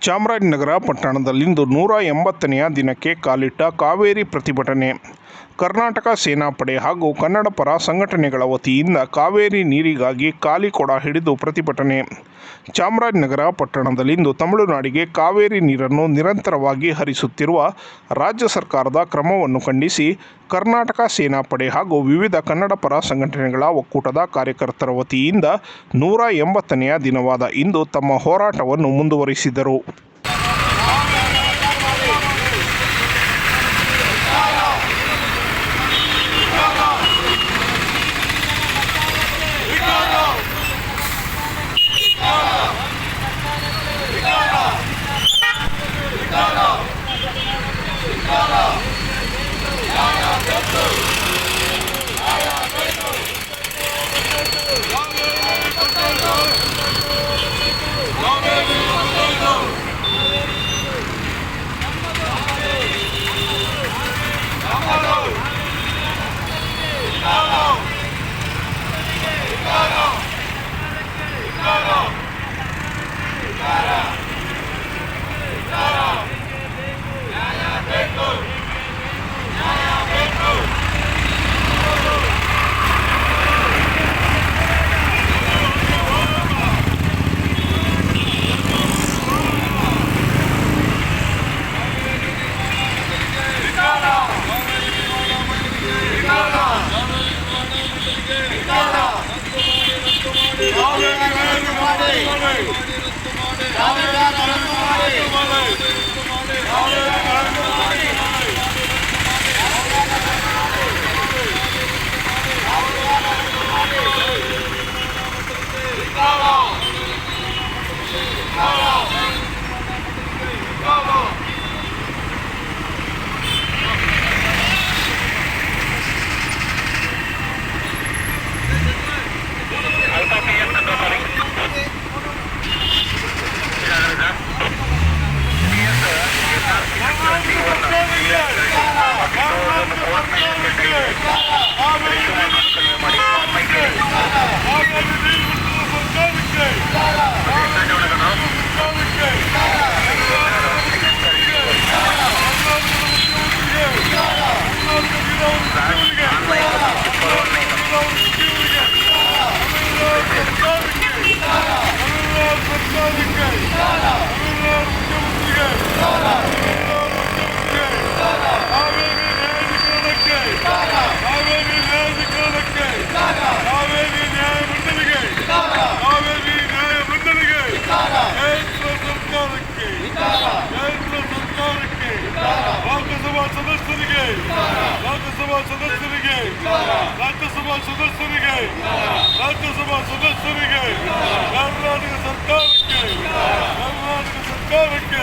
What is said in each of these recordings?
ಚಾಮರಾಜನಗರ ಪಟ್ಟಣದಲ್ಲಿಂದು ನೂರ ಎಂಬತ್ತನೆಯ ದಿನಕ್ಕೆ ಕಾಲಿಟ್ಟ ಕಾವೇರಿ ಪ್ರತಿಭಟನೆ. ಕರ್ನಾಟಕ ಸೇನಾಪಡೆ ಹಾಗೂ ಕನ್ನಡ ಪರ ಸಂಘಟನೆಗಳ ವತಿಯಿಂದ ಕಾವೇರಿ ನೀರಿಗಾಗಿ ಖಾಲಿ ಕೊಡ ಹಿಡಿದು ಪ್ರತಿಭಟನೆ. ಚಾಮರಾಜನಗರ ಪಟ್ಟಣದಲ್ಲಿಂದು ತಮಿಳುನಾಡಿಗೆ ಕಾವೇರಿ ನೀರನ್ನು ನಿರಂತರವಾಗಿ ಹರಿಸುತ್ತಿರುವ ರಾಜ್ಯ ಸರ್ಕಾರದ ಕ್ರಮವನ್ನು ಖಂಡಿಸಿ ಕರ್ನಾಟಕ ಸೇನಾಪಡೆ ಹಾಗೂ ವಿವಿಧ ಕನ್ನಡ ಪರ ಸಂಘಟನೆಗಳ ಒಕ್ಕೂಟದ ಕಾರ್ಯಕರ್ತರ ವತಿಯಿಂದ ನೂರ ಎಂಬತ್ತನೆಯ ದಿನವಾದ ಇಂದು ತಮ್ಮ ಹೋರಾಟವನ್ನು ಮುಂದುವರಿಸಿದರು. Move! ಕಾವೇರಿ ಲೋಕಸಭಾ ಸದಸ್ಯರಿಗೆ ರಾಜ್ಯಸಭಾ ಸದಸ್ಯರಿಗೆ ರಾಜ್ಯಸಭಾ ಸದಸ್ಯರಿಗೆ ರಾಜ್ಯಸಭಾ ಸದಸ್ಯರಿಗೆ ಕರ್ನಾಟಕ ಸರ್ಕಾರಕ್ಕೆ ಕರ್ನಾಟಕ ಸರ್ಕಾರಕ್ಕೆ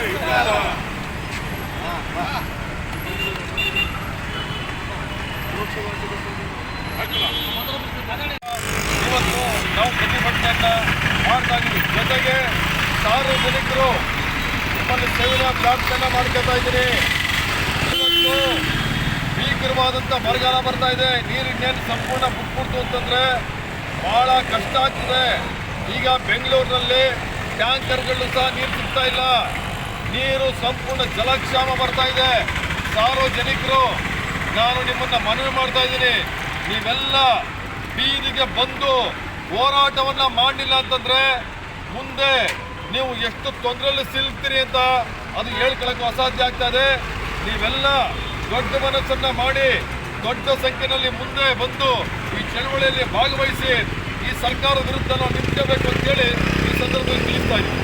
ಇವತ್ತು ನಾವು ಪ್ರತಿಭಟನೆಯನ್ನ ಮಾಡ್ತಾ ಇದ್ದೀವಿ ಜೊತೆಗೆ ಸಾರ್ವಜನಿಕರು ನಿಮ್ಮಲ್ಲಿ ಸೇವೆಯ ಪ್ರಾರ್ಥನೆ ಮಾಡ್ಕೊತಾ ಇದ್ದೀನಿ. ಭೀಕರವಾದಂಥ ಬರಗಾಲ ಬರ್ತಾ ಇದೆ. ನೀರಿನ್ನೇನು ಸಂಪೂರ್ಣ ಬಿಟ್ಬಿಡ್ತು ಅಂತಂದ್ರೆ ಬಹಳ ಕಷ್ಟ ಆಗ್ತದೆ. ಈಗ ಬೆಂಗಳೂರಿನಲ್ಲಿ ಟ್ಯಾಂಕರ್ಗಳು ಸಹ ನೀರು ಸಿಗ್ತಾ ಇಲ್ಲ. ನೀರು ಸಂಪೂರ್ಣ ಜಲಕ್ಷಾಮ ಬರ್ತಾ ಇದೆ. ಸಾರ್ವಜನಿಕರು, ನಾನು ನಿಮ್ಮನ್ನ ಮನವಿ ಮಾಡ್ತಾ ಇದ್ದೀನಿ. ನೀವೆಲ್ಲ ಬೀದಿಗೆ ಬಂದು ಹೋರಾಟವನ್ನು ಮಾಡಲಿಲ್ಲ ಅಂತಂದ್ರೆ ಮುಂದೆ ನೀವು ಎಷ್ಟು ತೊಂದರೆಯಲ್ಲಿ ಸಿಲ್ತೀರಿ ಅಂತ ಅದು ಹೇಳ್ಕೊಳ್ಳೋಕ್ಕೂ ಅಸಾಧ್ಯ ಆಗ್ತಾ ನೀವೆಲ್ಲ ದೊಡ್ಡ ಮನಸ್ಸನ್ನ ಮಾಡಿ, ದೊಡ್ಡ ಸಂಖ್ಯೆಯಲ್ಲಿ ಮುಂದೆ ಬಂದು ಈ ಚಳವಳಿಯಲ್ಲಿ ಭಾಗವಹಿಸಿ ಈ ಸರ್ಕಾರದ ವಿರುದ್ಧ ನಾವು ನಿಂತ್ಕೋಬೇಕು ಅಂತೇಳಿ ಈ ಸಂದರ್ಭದಲ್ಲಿ ತಿಳಿಸ್ತಾ ಇದ್ದೀನಿ.